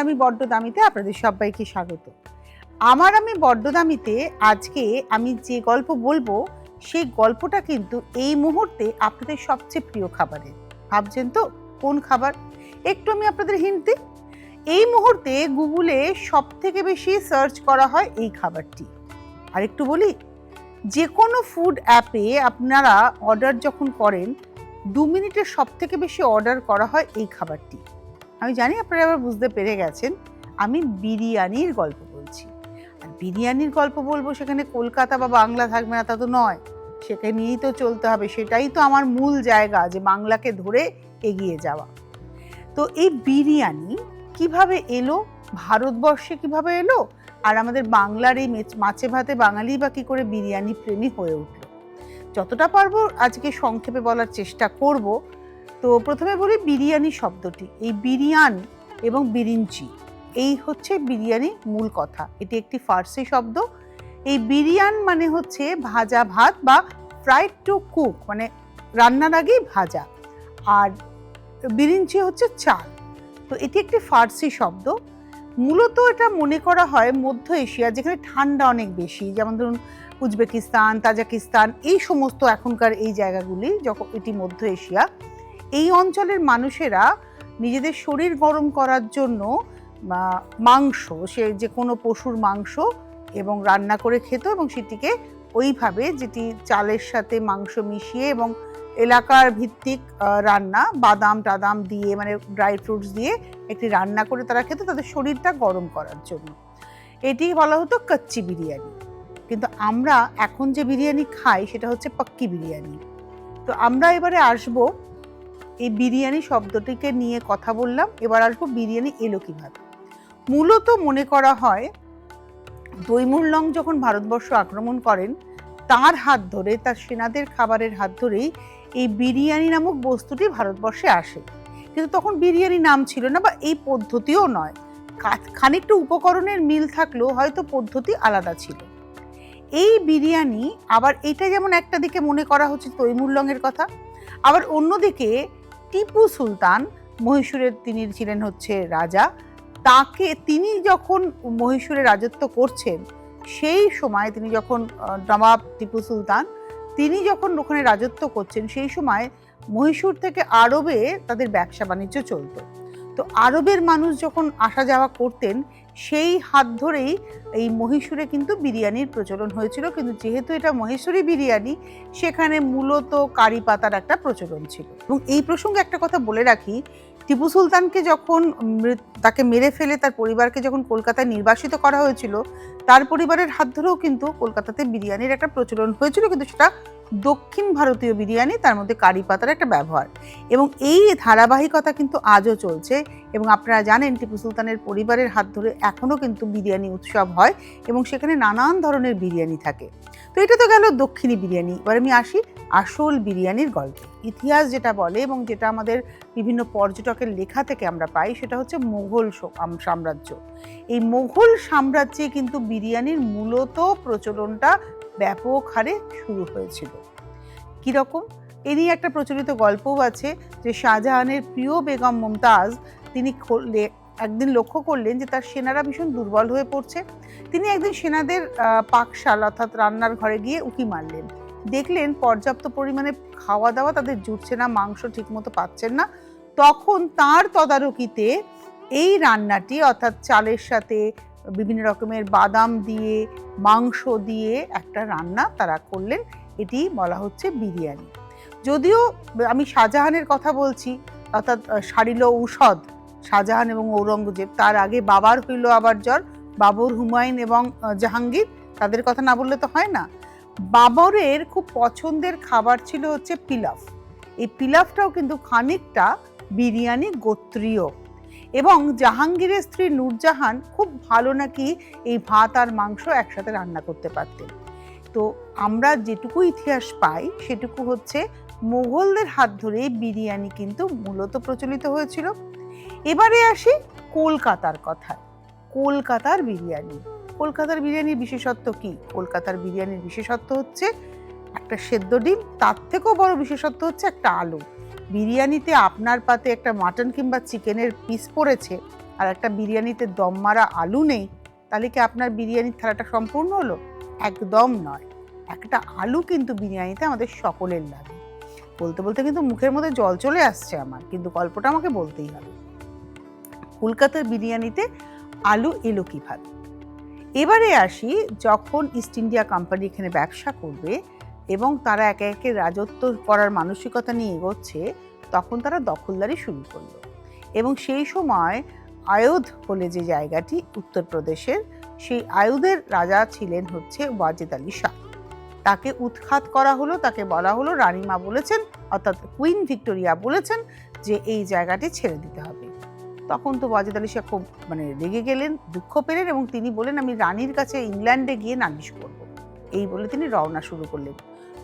আমি বড্ড দামিতে আপনাদের সবাইকে স্বাগত। আমার আমি বড্ড দামিতে আজকে আমি যে গল্প বলব, সেই গল্পটা কিন্তু এই মুহূর্তে আপনাদের সবচেয়ে প্রিয় খাবারের। ভাবছেন তো, কোন খাবার? একটু আমি আপনাদের দিই। এই মুহূর্তে গুগলে সব থেকে বেশি সার্চ করা হয় এই খাবারটি। আর একটু বলি যে কোনো ফুড অ্যাপে আপনারা অর্ডার যখন করেন, দু মিনিটের সব থেকে বেশি অর্ডার করা হয় এই খাবারটি। আমি জানি আপনারা আবার বুঝতে পেরে গেছেন, আমি বিরিয়ানির গল্প বলছি। আর বিরিয়ানির গল্প বলব সেখানে কলকাতা বা বাংলা থাকবে না, তা তো নয়। সেখানে নিয়েই তো চলতে হবে, সেটাই তো আমার মূল জায়গা যে বাংলাকে ধরে এগিয়ে যাওয়া। তো এই বিরিয়ানি কীভাবে এলো, ভারতবর্ষে কীভাবে এলো, আর আমাদের বাংলার এই মাছে ভাতে বাঙালি বা কী করে বিরিয়ানি প্রেমী হয়ে উঠল? যতটা পারব আজকে সংক্ষেপে বলার চেষ্টা করব তো প্রথমে বলি বিরিয়ানি শব্দটি। এই বিরিয়ান এবং বিরিঞ্চি, এই হচ্ছে বিরিয়ানি মূল কথা। এটি একটি ফার্সি শব্দ। এই বিরিয়ান মানে হচ্ছে ভাজা ভাত বা ফ্রাইড টু কুক মানে রান্নার আগেই ভাজা। আর বিরিঞ্চি হচ্ছে চাল। তো এটি একটি ফার্সি শব্দ। মূলত এটা মনে করা হয় মধ্য এশিয়া, যেখানে ঠান্ডা অনেক বেশি। যেমন ধরুন উজবেকিস্তান, তাজাকিস্তান, এই সমস্ত এখনকার এই জায়গাগুলি, যখন এটি মধ্য এশিয়া। এই অঞ্চলের মানুষেরা নিজেদের শরীর গরম করার জন্য মাংস, সে যে কোনো পশুর মাংস এবং রান্না করে খেত এবং সেটিকে ওইভাবে যেটি চালের সাথে মাংস মিশিয়ে এবং এলাকার ভিত্তিক রান্না, বাদাম টাদাম দিয়ে মানে ড্রাই ফ্রুটস দিয়ে একটি রান্না করে তারা খেত তাদের শরীরটা গরম করার জন্য। এটি বলা হতো কচ্চি বিরিয়ানি। কিন্তু আমরা এখন যে বিরিয়ানি খাই সেটা হচ্ছে পাক্কি বিরিয়ানি। তো আমরা এবারে আসব এই বিরিয়ানি শব্দটিকে নিয়ে কথা বললাম। এবার আসব বিরিয়ানি এলো কীভাবে? মূলত মনে করা হয় দৈমুল্লং যখন ভারতবর্ষ আক্রমণ করেন, তার হাত ধরে, তার সেনাদের খাবারের হাত ধরেই এই বিরিয়ানি নামক বস্তুটি ভারতবর্ষে আসে। কিন্তু তখন বিরিয়ানি নাম ছিল না বা এই পদ্ধতিও নয়। খানিকটা উপকরণের মিল থাকলেও হয়তো পদ্ধতি আলাদা ছিল। এই বিরিয়ানি আবার এটা যেমন একটা দিকে মনে করা হচ্ছে তৈমুল্লংয়ের কথা, আবার অন্যদিকে টিপু সুলতান মহীশূরের তিনি ছিলেন হচ্ছে রাজা, তাকে তিনি যখন মহীশূরে রাজত্ব করছেন, সেই সময় তিনি যখন নবাব টিপু সুলতান তিনি যখন ওখানে রাজত্ব করছেন, সেই সময় মহীশূর থেকে আরবে তাদের ব্যবসা বাণিজ্য চলতো। তো আরবের মানুষ যখন আসা যাওয়া করতেন সেই হাত ধরেই এই মহীশূরে কিন্তু বিরিয়ানির প্রচলন হয়েছিল। কিন্তু যেহেতু এটা মহেশ্বরী বিরিয়ানি, সেখানে মূলত কারি পাতার একটা প্রচলন ছিল। এবং এই প্রসঙ্গে একটা কথা বলে রাখি, টিপু সুলতানকে যখন তাকে মেরে ফেলে তার পরিবারকে যখন কলকাতায় নির্বাসিত করা হয়েছিল, তার পরিবারের হাত ধরেও কিন্তু কলকাতাতে বিরিয়ানির একটা প্রচলন হয়েছিল। কিন্তু সেটা দক্ষিণ ভারতীয় বিরিয়ানি তার মধ্যে কারি পাতার একটা ব্যবহার। এবং এই ধারাবাহিকতা কিন্তু আজও চলছে এবং আপনারা জানেন টিপু সুলতানের পরিবারের হাত ধরে এখনও কিন্তু বিরিয়ানি উৎসব হয় এবং সেখানে নানান ধরনের বিরিয়ানি থাকে। তো এটা তো গেল দক্ষিণী বিরিয়ানি। এবার আমি আসি আসল বিরিয়ানির গল্প। ইতিহাস যেটা বলে এবং যেটা আমাদের বিভিন্ন পর্যটকের লেখা থেকে আমরা পাই, সেটা হচ্ছে মোঘল সাম্রাজ্য। এই মোঘল সাম্রাজ্যে কিন্তু বিরিয়ানির মূলত প্রচলনটা ব্যাপক হারে শুরু হয়েছিল। কীরকম এরই একটা প্রচলিত গল্পও আছে যে শাহজাহানের প্রিয় বেগম মমতাজ, তিনি একদিন লক্ষ্য করলেন যে তার সেনারা ভীষণ দুর্বল হয়ে পড়ছে। তিনি একদিন সেনাদের পাকশাল অর্থাৎ রান্নার ঘরে গিয়ে উকি মারলেন। দেখলেন পর্যাপ্ত পরিমাণে খাওয়া দাওয়া, তাদের জুটছে না, মাংস ঠিকমতো পাচ্ছেন না। তখন তার তদারকিতে এই রান্নাটি, অর্থাৎ চালের সাথে বিভিন্ন রকমের বাদাম দিয়ে, মাংস দিয়ে একটা রান্না তারা করলেন। এটি বলা হচ্ছে বিরিয়ানি। যদিও আমি শাহজাহানের কথা বলছি, অর্থাৎ সারিল ঔষধ, শাহজাহান এবং ঔরঙ্গজেব, তার আগে বাবার হইল আবার জ্বর, বাবর হুমায়ুন এবং জাহাঙ্গীর, তাদের কথা না বললে তো হয় না। বাবরের খুব পছন্দের খাবার ছিল হচ্ছে পিলাফ। এই পিলাফটাও কিন্তু খানিকটা বিরিয়ানি গোত্রীয়। এবং জাহাঙ্গীরের স্ত্রী নূরজাহান খুব ভালো নাকি এই ভাত আর মাংস একসাথে রান্না করতে পারতেন। তো আমরা যেটুকু ইতিহাস পাই, সেটুকু হচ্ছে মোগলদের হাত ধরে বিরিয়ানি কিন্তু মূলত প্রচলিত হয়েছিল। এবারে আসি কলকাতার কথায়। কলকাতার বিরিয়ানি। কলকাতার বিরিয়ানির বিশেষত্ব কি? কলকাতার বিরিয়ানির বিশেষত্ব হচ্ছে একটা সেদ্ধ ডিম, তার থেকেও বড় বিশেষত্ব হচ্ছে একটা আলু। বিরিয়ানিতে আপনার পাতে একটা মাটন কিংবা চিকেনের পিস পড়েছে আর একটা বিরিয়ানিতে দম মারা আলু নেই, তাহলে কি আপনার বিরিয়ানির থালাটা সম্পূর্ণ হলো? একদম নয়। একটা আলু কিন্তু বিরিয়ানিতে আমাদের সকলের লাগে। বলতে বলতে কিন্তু মুখের মধ্যে জল চলে আসছে আমার, কিন্তু গল্পটা আমাকে বলতেই হবে। কলকাতার বিরিয়ানিতে আলু এলো কীভাবে? এবারে আসি যখন ইস্ট ইন্ডিয়া কোম্পানি এখানে ব্যবসা করবে এবং তারা একে একে রাজত্ব করার মানসিকতা নিয়ে এগোচ্ছে, তখন তারা দখলদারি শুরু করল। এবং সেই সময় আয়োধ বলে যে জায়গাটি উত্তরপ্রদেশের, সেই আয়ুধের রাজা ছিলেন হচ্ছে ওয়াজেদ আলী শাহ। তাকে উৎখাত করা হলো, তাকে বলা হলো রানীমা বলেছেন, অর্থাৎ কুইন ভিক্টোরিয়া বলেছেন যে এই জায়গাটি ছেড়ে দিতে হবে। তখন তো ওয়াজেদ আলী শাহ খুব মানে রেগে গেলেন, দুঃখ পেলেন এবং তিনি বলেন, আমি রানীর কাছে ইংল্যান্ডে গিয়ে নালিশ করব। এই বলে তিনি রওনা শুরু করলেন।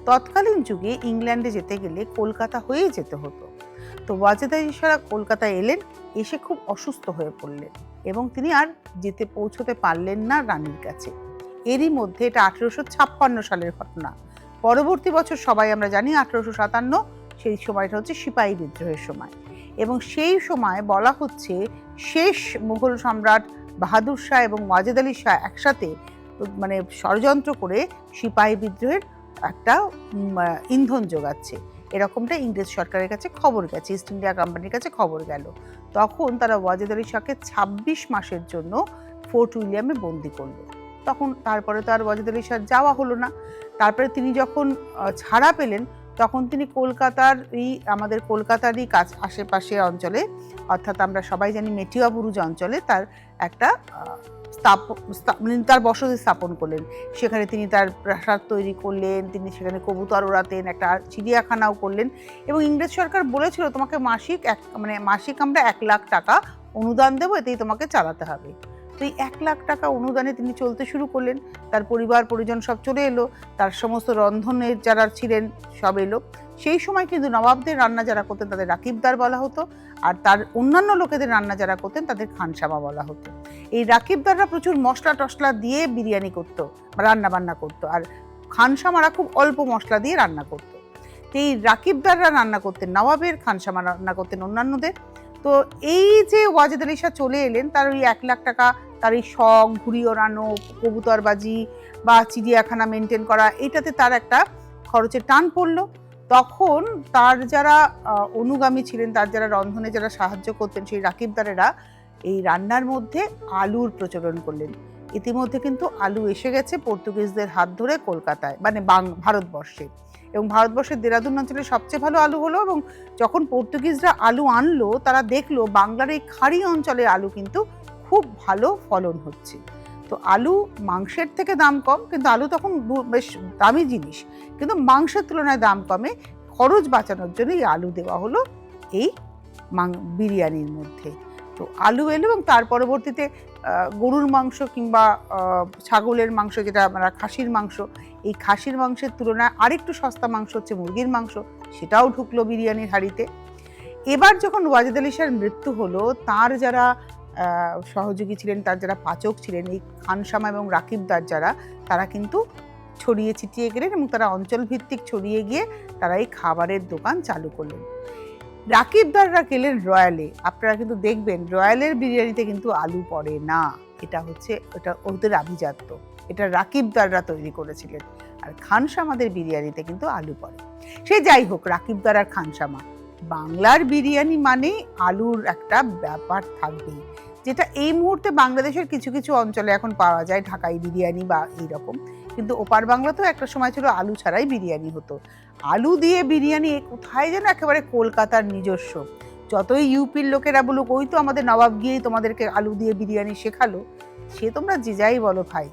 তৎকালীন যুগে ইংল্যান্ডে যেতে গেলে কলকাতা হয়েই যেতে হতো। তো ওয়াজেদ আলী শাহ কলকাতায় এলেন, এসে খুব অসুস্থ হয়ে পড়লেন এবং তিনি আর যেতে পৌঁছতে পারলেন না রানীর কাছে। এরই মধ্যে এটা আঠেরোশো ছাপ্পান্ন সালের ঘটনা। পরবর্তী বছর সবাই আমরা জানি আঠেরোশো সাতান্ন, সেই সময়টা হচ্ছে সিপাহী বিদ্রোহের সময়। এবং সেই সময় বলা হচ্ছে শেষ মুঘল সম্রাট বাহাদুর শাহ এবং ওয়াজেদ আলী শাহ একসাথে মানে ষড়যন্ত্র করে সিপাহী বিদ্রোহের একটা ইন্ধন যোগাচ্ছে এরকমটা ইংরেজ সরকারের কাছে খবর গেছে ইস্ট ইন্ডিয়া কোম্পানির কাছে খবর গেল। তখন তারা ওয়াজেদ আলী শাহকে ছাব্বিশ মাসের জন্য ফোর্ট উইলিয়ামে বন্দি করল। তখন তারপরে তো আর ওয়াজেদ আলী শাহ যাওয়া হলো না। তারপরে তিনি যখন ছাড়া পেলেন তখন তিনি কলকাতার এই আমাদের কলকাতারই কাছ, আশেপাশে অঞ্চলে, অর্থাৎ আমরা সবাই জানি মেটিয়া বুরুজ অঞ্চলে তার একটা মানে তার বসতি স্থাপন করলেন। সেখানে তিনি তার প্রাসাদ তৈরি করলেন, তিনি সেখানে কবুতর ওড়াতেন, একটা চিড়িয়াখানাও করলেন এবং ইংরেজ সরকার বলেছিল, তোমাকে মাসিক এক মানে মাসিক আমরা এক লাখ টাকা অনুদান দেবো, এতেই তোমাকে চালাতে হবে। তো এই এক লাখ টাকা অনুদানে তিনি চলতে শুরু করলেন। তার পরিবার, পরিজন সব চলে এলো। তার সমস্ত রন্ধনের যারা ছিলেন, সব এলো। সেই সময় কিন্তু নবাবদের রান্না যারা করতেন, তাদের রাকিবদার বলা হতো। আর তার অন্যান্য লোকেদের রান্না যারা করতেন, তাদের খানসামা বলা হতো। এই রাকিবদাররা প্রচুর মশলা টশলা দিয়ে বিরিয়ানি করতো রান্না বান্না করতো। আর খানসামারা খুব অল্প মশলা দিয়ে রান্না করতো। এই রাকিবদাররা রান্না করতেন, নবাবের খানসামা রান্না করতেন অন্যান্যদের। তো এই যে ওয়াজেদ আলী শাহ চলে এলেন, তার ওই এক লাখ টাকা, তার এই শখ, ঘুড়ি ওড়ানো, কবুতরবাজি বা চিড়িয়াখানা মেনটেন করা, এটাতে তার একটা খরচের টান পড়ল। তখন তার যারা অনুগামী ছিলেন, তার যারা রন্ধনে যারা সাহায্য করতেন, সেই রাকিবদারেরা এই রান্নার মধ্যে আলুর প্রচলন করলেন। ইতিমধ্যে কিন্তু আলু এসে গেছে পর্তুগিজদের হাত ধরে কলকাতায় মানে বাং, ভারতবর্ষে। এবং ভারতবর্ষের দেরাদুন অঞ্চলে সবচেয়ে ভালো আলু হলো এবং যখন পর্তুগিজরা আলু আনলো, তারা দেখল বাংলার এই খাড়ি অঞ্চলে আলু কিন্তু খুব ভালো ফলন হচ্ছে। তো আলু মাংসের থেকে দাম কম, কিন্তু আলু তখন বেশ দামি জিনিস। কিন্তু মাংসের তুলনায় দাম কমে। খরচ বাঁচানোর জন্য এই আলু দেওয়া হলো এই বিরিয়ানির মধ্যে। তো আলু এলো এবং তার পরবর্তীতে গরুর মাংস কিংবা ছাগলের মাংস যেটা আমরা খাসির মাংস, এই খাসির মাংসের তুলনায় আরেকটু সস্তা মাংস হচ্ছে মুরগির মাংস, সেটাও ঢুকলো বিরিয়ানির হাঁড়িতে। এবার যখন ওয়াজেদ আলী শাহর মৃত্যু হলো, তার যারা সহযোগী ছিলেন, তার যারা পাচক ছিলেন, এই খানসামা এবং রাকিবদার যারা, তারা কিন্তু ছড়িয়ে ছিটিয়ে গেলেন এবং তারা অঞ্চলভিত্তিক ছড়িয়ে গিয়ে তারা এই খাবারের দোকান চালু করলেন। রাকিবদাররা গেলেন রয়্যালে। আপনারা কিন্তু দেখবেন, রয়্যালের বিরিয়ানিতে কিন্তু আলু পড়ে না। এটা হচ্ছে এটা ওদের আভিজাত্য। এটা রাকিবদাররা তৈরি করেছিলেন। আর খানসামাদের বিরিয়ানিতে কিন্তু আলু পড়ে। সে যাই হোক রাকিবদার আর খানসামা বাংলার বিরিয়ানি মানে আলুর একটা ব্যাপার থাকবেই। যেটা এই মুহূর্তে বাংলাদেশের কিছু কিছু অঞ্চলে এখন পাওয়া যায় ঢাকাই বিরিয়ানি বা এইরকম। কিন্তু ওপার বাংলাতেও একটা সময় ছিল আলু ছাড়াই বিরিয়ানি হতো। আলু দিয়ে বিরিয়ানি কোথায় যেন একেবারে কলকাতার নিজস্ব। যতই ইউপির লোকেরা বলুক, ওই তো আমাদের নবাব গিয়েই তোমাদেরকে আলু দিয়ে বিরিয়ানি শেখালো। সে তোমরা যে যাই বলো ভাই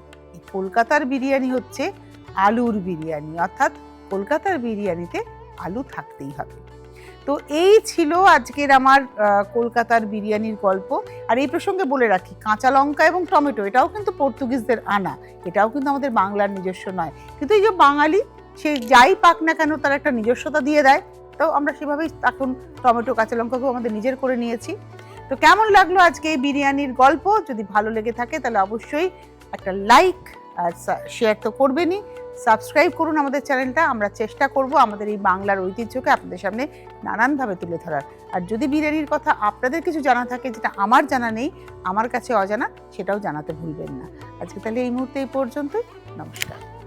কলকাতার বিরিয়ানি হচ্ছে আলুর বিরিয়ানি। অর্থাৎ কলকাতার বিরিয়ানিতে আলু থাকতেই হবে। তো এই ছিল আজকের আমার কলকাতার বিরিয়ানির গল্প। আর এই প্রসঙ্গে বলে রাখি, কাঁচা লঙ্কা এবং টমেটো, এটাও কিন্তু পর্তুগিজদের আনা, এটাও কিন্তু আমাদের বাংলার নিজস্ব নয়। কিন্তু এই যে বাঙালি, সে যাই পাক না কেন তার একটা নিজস্বতা দিয়ে দেয়। তো আমরা সেভাবেই এখন টমেটো, কাঁচা লঙ্কাকেও আমাদের নিজের করে নিয়েছি। তো কেমন লাগল আজকে এই বিরিয়ানির গল্প? যদি ভালো লেগে থাকে তাহলে অবশ্যই একটা লাইক শেয়ার তো করবেনই। সাবস্ক্রাইব করুন আমাদের চ্যানেলটা। আমরা চেষ্টা করব আমাদের এই বাংলার ঐতিহ্যকে আপনাদের সামনে নানানভাবে তুলে ধরার। আর যদি বিরিয়ানির কথা আপনাদের কিছু জানা থাকে যেটা আমার জানা নেই, আমার কাছে অজানা, সেটাও জানাতে ভুলবেন না। আজকে তাহলে এই মুহূর্তে এই পর্যন্তই। নমস্কার।